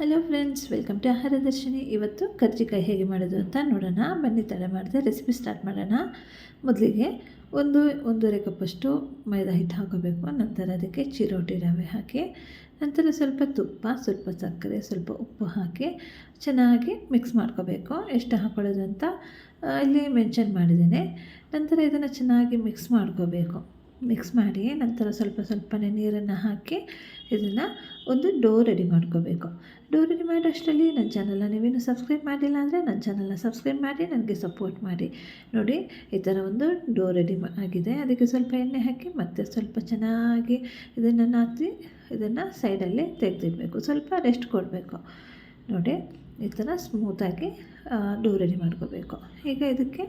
Hello friends welcome to ಆಹಾರ ದರ್ಶಿನಿ ಇವತ್ತು ಕರ್ಜಿಕಾಯಿ ಹೇಗೆ ಮಾಡೋದು ಅಂತ ನೋಡೋಣ. ಬನ್ನಿ, ತಡೆ ಮಾಡಿದೆ ರೆಸಿಪಿ ಸ್ಟಾರ್ಟ್ ಮಾಡೋಣ. ಮೊದಲಿಗೆ ಒಂದು ಒಂದೂವರೆ ಕಪ್ಪಷ್ಟು ಮೈದಾ ಹಿಟ್ಟು ಹಾಕೋಬೇಕು. ನಂತರ ಅದಕ್ಕೆ ಚಿರೋಟಿ ರವೆ ಹಾಕಿ, ನಂತರ ಸ್ವಲ್ಪ ತುಪ್ಪ, ಸ್ವಲ್ಪ ಸಕ್ಕರೆ, ಸ್ವಲ್ಪ ಉಪ್ಪು ಹಾಕಿ ಚೆನ್ನಾಗಿ ಮಿಕ್ಸ್ ಮಾಡ್ಕೋಬೇಕು. ಎಷ್ಟು ಹಾಕೊಳ್ಳೋದು ಅಂತ ಇಲ್ಲಿ ಮೆನ್ಷನ್ ಮಾಡಿದ್ದೇನೆ. ನಂತರ ಇದನ್ನು ಚೆನ್ನಾಗಿ ಮಿಕ್ಸ್ ಮಾಡ್ಕೋಬೇಕು. ಮಿಕ್ಸ್ ಮಾಡಿ ನಂತರ ಸ್ವಲ್ಪ ಸ್ವಲ್ಪನೇ ನೀರನ್ನು ಹಾಕಿ ಇದನ್ನು ಒಂದು ಡೋ ರೆಡಿ ಮಾಡ್ಕೋಬೇಕು. ಡೋ ರೆಡಿ ಮಾಡೋಷ್ಟರಲ್ಲಿ ನನ್ನ ಚಾನಲ್ನ ನೀವೇನು ಸಬ್ಸ್ಕ್ರೈಬ್ ಮಾಡಿಲ್ಲ ಅಂದರೆ ನನ್ನ ಚಾನಲ್ನ ಸಬ್ಸ್ಕ್ರೈಬ್ ಮಾಡಿ, ನನಗೆ ಸಪೋರ್ಟ್ ಮಾಡಿ. ನೋಡಿ, ಈ ಥರ ಒಂದು ಡೋ ರೆಡಿ ಆಗಿದೆ. ಅದಕ್ಕೆ ಸ್ವಲ್ಪ ಎಣ್ಣೆ ಹಾಕಿ ಮತ್ತೆ ಸ್ವಲ್ಪ ಚೆನ್ನಾಗಿ ಇದನ್ನು ನಾದಿ ಇದನ್ನು ಸೈಡಲ್ಲಿ ತೆಗೆದಿಡಬೇಕು. ಸ್ವಲ್ಪ ರೆಸ್ಟ್ ಕೊಡಬೇಕು. ನೋಡಿ, ಈ ಥರ ಸ್ಮೂತಾಗಿ ಡೋ ರೆಡಿ ಮಾಡ್ಕೋಬೇಕು. ಈಗ ಇದಕ್ಕೆ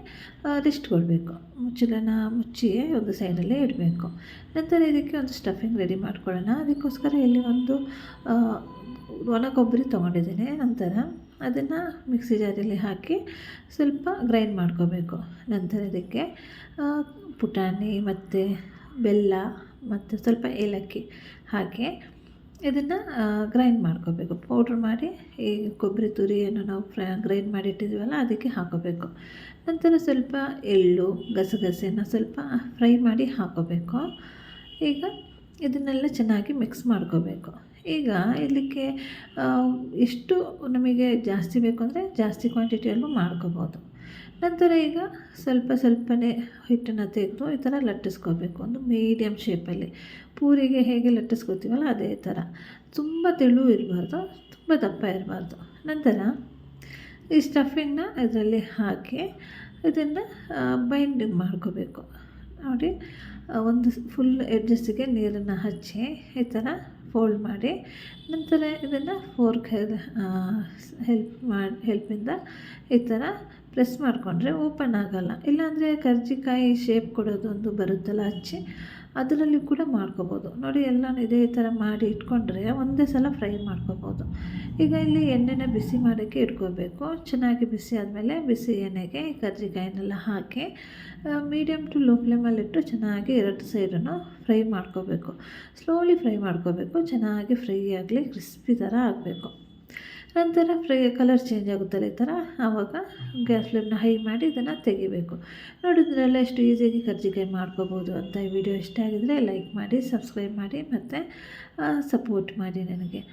ರೆಸ್ಟ್ ಕೊಡಬೇಕು. ಮುಚ್ಚಲನ ಮುಚ್ಚಿ ಒಂದು ಸೈಡಲ್ಲೇ ಇಡಬೇಕು. ನಂತರ ಇದಕ್ಕೆ ಒಂದು ಸ್ಟಫಿಂಗ್ ರೆಡಿ ಮಾಡ್ಕೊಳ್ಳೋಣ. ಅದಕ್ಕೋಸ್ಕರ ಇಲ್ಲಿ ಒಂದು ಒಣ ಕೊಬ್ಬರಿ ತೊಗೊಂಡಿದ್ದೀನಿ. ನಂತರ ಅದನ್ನು ಮಿಕ್ಸಿ ಜಾರಲ್ಲಿ ಹಾಕಿ ಸ್ವಲ್ಪ ಗ್ರೈಂಡ್ ಮಾಡ್ಕೋಬೇಕು. ನಂತರ ಇದಕ್ಕೆ ಪುಟಾಣಿ ಮತ್ತು ಬೆಲ್ಲ ಮತ್ತು ಸ್ವಲ್ಪ ಏಲಕ್ಕಿ ಹಾಕಿ ಇದನ್ನು ಗ್ರೈಂಡ್ ಮಾಡ್ಕೋಬೇಕು. ಪೌಡ್ರ್ ಮಾಡಿ, ಈ ಕೊಬ್ಬರಿ ತುರಿಯನ್ನು ನಾವು ಫ್ರೈ ಗ್ರೈಂಡ್ ಮಾಡಿ ಇಟ್ಟಿದ್ದೀವಲ್ಲ ಅದಕ್ಕೆ ಹಾಕೋಬೇಕು. ನಂತರ ಸ್ವಲ್ಪ ಎಳ್ಳು ಗಸಗಸೆನ ಸ್ವಲ್ಪ ಫ್ರೈ ಮಾಡಿ ಹಾಕೋಬೇಕು. ಈಗ ಇದನ್ನೆಲ್ಲ ಚೆನ್ನಾಗಿ ಮಿಕ್ಸ್ ಮಾಡ್ಕೋಬೇಕು. ಈಗ ಇದಕ್ಕೆ ಎಷ್ಟು ನಮಗೆ ಜಾಸ್ತಿ ಬೇಕು ಅಂದರೆ ಜಾಸ್ತಿ ಕ್ವಾಂಟಿಟಿಯಲ್ಲೂ ಮಾಡ್ಕೋಬೋದು. ನಂತರ ಈಗ ಸ್ವಲ್ಪ ಸ್ವಲ್ಪನೇ ಹಿಟ್ಟನ್ನು ತೆಗೆದು ಈ ಥರ ಲಟ್ಟಿಸ್ಕೋಬೇಕು ಒಂದು ಮೀಡಿಯಮ್ ಶೇಪಲ್ಲಿ. ಪೂರಿಗೆ ಹೇಗೆ ಲಟ್ಟಿಸ್ಕೋತೀವಲ್ಲ ಅದೇ ಥರ. ತುಂಬ ತೆಳು ಇರಬಾರ್ದು, ತುಂಬ ದಪ್ಪ ಇರಬಾರ್ದು. ನಂತರ ಈ ಸ್ಟಫಿಂಗ್ನ ಇದರಲ್ಲಿ ಹಾಕಿ ಇದನ್ನು ಬೈಂಡಿಂಗ್ ಮಾಡ್ಕೋಬೇಕು ನೋಡಿ ಒಂದು ಫುಲ್ ಎಡ್ಜಸ್ಸಿಗೆ ನೀರನ್ನು ಹಚ್ಚಿ ಈ ಥರ ಫೋಲ್ಡ್ ಮಾಡಿ ನಂತರ ಇದನ್ನು ಫೋರ್ಕ್ ಹೆಲ್ಪ್ ಮಾಡಿ ಹೆಲ್ಪಿಂದ ಈ ಥರ ಪ್ರೆಸ್ ಮಾಡಿಕೊಂಡ್ರೆ ಓಪನ್ ಆಗೋಲ್ಲ. ಇಲ್ಲಾಂದರೆ ಕರ್ಜಿಕಾಯಿ ಶೇಪ್ ಕೊಡೋದೊಂದು ಬರುತ್ತಲ್ಲ ಹಚ್ಚಿ ಅದರಲ್ಲಿ ಕೂಡ ಮಾಡ್ಕೋಬೋದು. ನೋಡಿ ಎಲ್ಲ ಇದೇ ಥರ ಮಾಡಿ ಇಟ್ಕೊಂಡ್ರೆ ಒಂದೇ ಸಲ ಫ್ರೈ ಮಾಡ್ಕೋಬೋದು. ಈಗ ಇಲ್ಲಿ ಎಣ್ಣೆನ ಬಿಸಿ ಮಾಡೋಕ್ಕೆ ಇಟ್ಕೋಬೇಕು. ಚೆನ್ನಾಗಿ ಬಿಸಿ ಆದಮೇಲೆ ಬಿಸಿ ಎಣ್ಣೆಗೆ ಕರ್ಜಿಕಾಯಿನೆಲ್ಲ ಹಾಕಿ ಮೀಡಿಯಮ್ ಟು ಲೋ ಫ್ಲೇಮಲ್ಲಿಟ್ಟು ಚೆನ್ನಾಗಿ ಎರಡು ಸೈಡನ್ನು ಫ್ರೈ ಮಾಡ್ಕೋಬೇಕು. ಸ್ಲೋಲಿ ಫ್ರೈ ಮಾಡ್ಕೋಬೇಕು. ಚೆನ್ನಾಗಿ ಫ್ರೈ ಆಗಲಿ ಕ್ರಿಸ್ಪಿ ಥರ ಆಗಬೇಕು. ನಂತರ ಫ್ರೈ ಕಲರ್ ಚೇಂಜ್ ಆಗುತ್ತಲ್ಲ ಈ ಥರ, ಆವಾಗ ಗ್ಯಾಸ್ ಫ್ಲೇಮ್ನ ಹೈ ಮಾಡಿ ಇದನ್ನು ತೆಗಿಬೇಕು. ನೋಡಿದ್ರಲ್ಲ ಎಷ್ಟು ಈಸಿಯಾಗಿ ಕರ್ಜಿಕಾಯಿ ಮಾಡ್ಕೋಬೋದು ಅಂತ ಈ ವಿಡಿಯೋ ಇಷ್ಟ ಆಗಿದರೆ ಲೈಕ್ ಮಾಡಿ ಸಬ್ಸ್ಕ್ರೈಬ್ ಮಾಡಿ ಮತ್ತು ಸಪೋರ್ಟ್ ಮಾಡಿ ನನಗೆ.